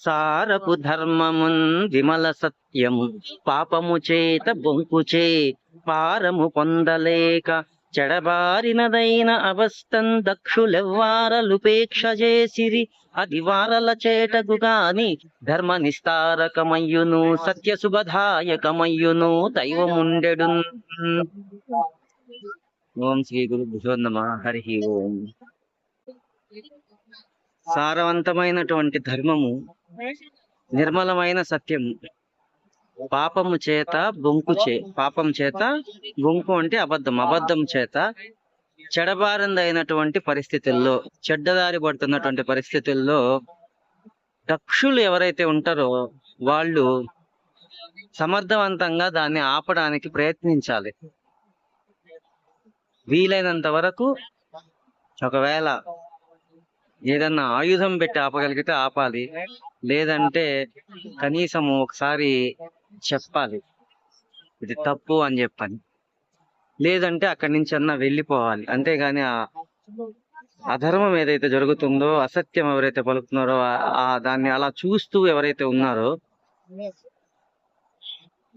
సారపు ధర్మమున్ విమల సత్యము పాపము చేత బొంకుచే పారము పొందలేక చెడబారినదైన అవస్థం దక్షులెవ్వారలుపేక్ష చేసిరి. అది వారల చేటకు గాని ధర్మ నిస్తారకమయ్యును సత్య శుభదాయకమయ్యును దైవముండెడు ఓం శ్రీ గురు నమ. హరి ఓం. సారవంతమైనటువంటి ధర్మము నిర్మలమైన సత్యము. పాపము చేత బొంకు చే పాపం చేత బొంకు అంటే అబద్ధం అబద్ధం చేత చెడబారిందైనటువంటి పరిస్థితుల్లో చెడ్డదారి పడుతున్నటువంటి పరిస్థితుల్లో దక్షులు ఎవరైతే ఉంటారో వాళ్ళు సమర్థవంతంగా దాన్ని ఆపడానికి ప్రయత్నించాలి. వీలైనంత వరకు ఒకవేళ ఏదన్నా ఆయుధం పెట్టి ఆపగలిగితే ఆపాలి. లేదంటే కనీసం ఒకసారి చెప్పాలి. ఇది తప్పు అని చెప్పని లేదంటే అక్కడి నుంచి అన్న వెళ్ళిపోవాలి. అంతేగాని ఆ అధర్మం ఏదైతే జరుగుతుందో అసత్యం ఎవరైతే పలుకుతున్నారో ఆ- దాన్ని అలా చూస్తూ ఎవరైతే ఉన్నారో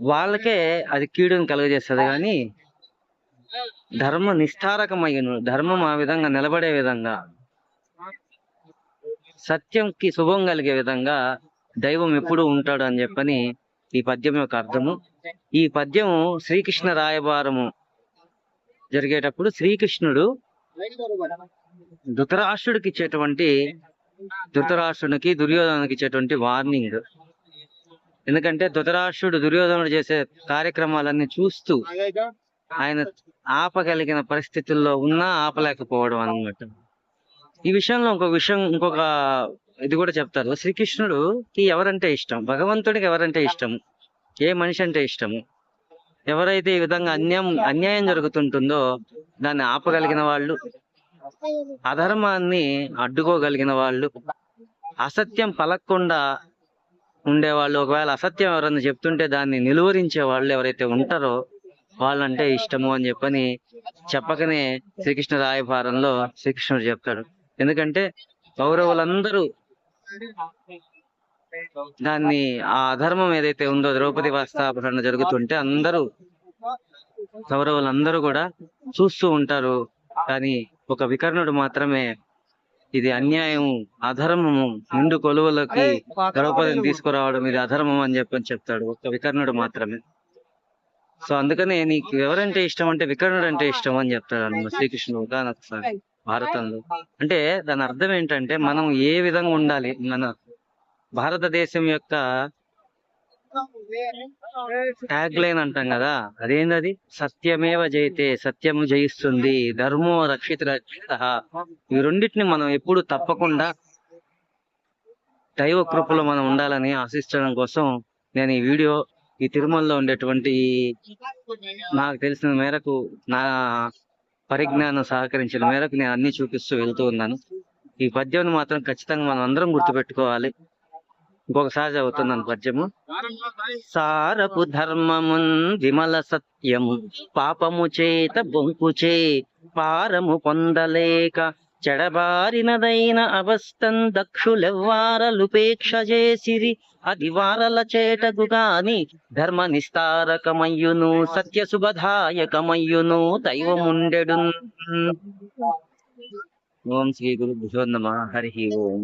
వాళ్ళకే అది కీడుని కలుగజేస్తుంది. కానీ ధర్మ నిష్ఠారకమయ్యను ధర్మం ఆ విధంగా నిలబడే విధంగా సత్యంకి శుభం కలిగే విధంగా దైవం ఎప్పుడు ఉంటాడు అని చెప్పని ఈ పద్యం యొక్క అర్థము. ఈ పద్యము శ్రీకృష్ణ రాయబారము జరిగేటప్పుడు శ్రీకృష్ణుడు ధృతరాష్ట్రుడికి ఇచ్చేటువంటి ధృతరాష్ట్రునికి దుర్యోధనకి ఇచ్చేటువంటి వార్నింగ్. ఎందుకంటే ధృతరాష్ట్రుడు దుర్యోధనుడు చేసే కార్యక్రమాలన్నీ చూస్తూ ఆయన ఆపగలిగిన పరిస్థితుల్లో ఉన్నా ఆపలేకపోవడం అన్నమాట. ఈ విషయంలో ఇంకొక విషయం ఇంకొక ఇది కూడా చెప్తారు. శ్రీకృష్ణుడుకి ఎవరంటే ఇష్టం? భగవంతుడికి ఎవరంటే ఇష్టం? ఏ మనిషి అంటే ఇష్టము? ఎవరైతే ఈ విధంగా అన్యాయం అన్యాయం జరుగుతుంటుందో దాన్ని ఆపగలిగిన వాళ్ళు అధర్మాన్ని అడ్డుకోగలిగిన వాళ్ళు అసత్యం పలకకుండా ఉండేవాళ్ళు ఒకవేళ అసత్యం ఎవరన్నా చెప్తుంటే దాన్ని నిలువరించే వాళ్ళు ఎవరైతే ఉంటారో వాళ్ళంటే ఇష్టము అని చెప్పని చెప్పకనే శ్రీకృష్ణ రాయభారంలో శ్రీకృష్ణుడు చెప్తాడు. ఎందుకంటే కౌరవులందరూ దాన్ని ఆ అధర్మం ఏదైతే ఉందో ద్రౌపది వాస్తాపరణ జరుగుతుంటే అందరూ కౌరవులందరూ కూడా చూస్తూ ఉంటారు. కానీ ఒక వికర్ణుడు మాత్రమే ఇది అన్యాయం అధర్మము నిండు కొలువులకి ద్రౌపదిని తీసుకురావడం ఇది అధర్మం అని చెప్పని చెప్తాడు ఒక వికర్ణుడు మాత్రమే. సో అందుకనే నీకు ఎవరంటే ఇష్టం అంటే వికర్ణుడు అంటే ఇష్టం అని చెప్తాడు అన్నమాట శ్రీకృష్ణుడు దాని ఒకసారి భారతంలో. అంటే దాని అర్థం ఏంటంటే మనం ఏ విధంగా ఉండాలి? మన భారతదేశం యొక్క ట్యాగ్ లైన్ అంటాం కదా అదేంటది సత్యమేవ జయితే సత్యము జయిస్తుంది ధర్మో రక్షిత రక్షిత. ఈ రెండింటిని మనం ఎప్పుడు తప్పకుండా దైవ కృపలో మనం ఉండాలని ఆశించడం కోసం నేను ఈ వీడియో ఈ తిరుమలలో ఉండేటువంటి నాకు తెలిసిన మేరకు నా పరిజ్ఞానం సహకరించిన మేరకు నేను అన్ని చూపిస్తూ వెళ్తూ ఉన్నాను. ఈ పద్యం మాత్రం ఖచ్చితంగా మనం అందరం గుర్తుపెట్టుకోవాలి. ఇంకొకసారి చదువుతున్నాను పద్యము. సారపు ధర్మమున్ విమల సత్యము పాపము చేత బొంకుచే పారము పొందలేక చెడబారినదైన అవస్థన్ దక్షులెవ్వారలుపేక్ష చేసిరి అది వారల చేటకు గాని ధర్మ నిస్తారకమయ్యును సత్య శుభదాయకమయ్యును దైవముండెడు ఓం శ్రీ గురు నమ. హరి ఓం.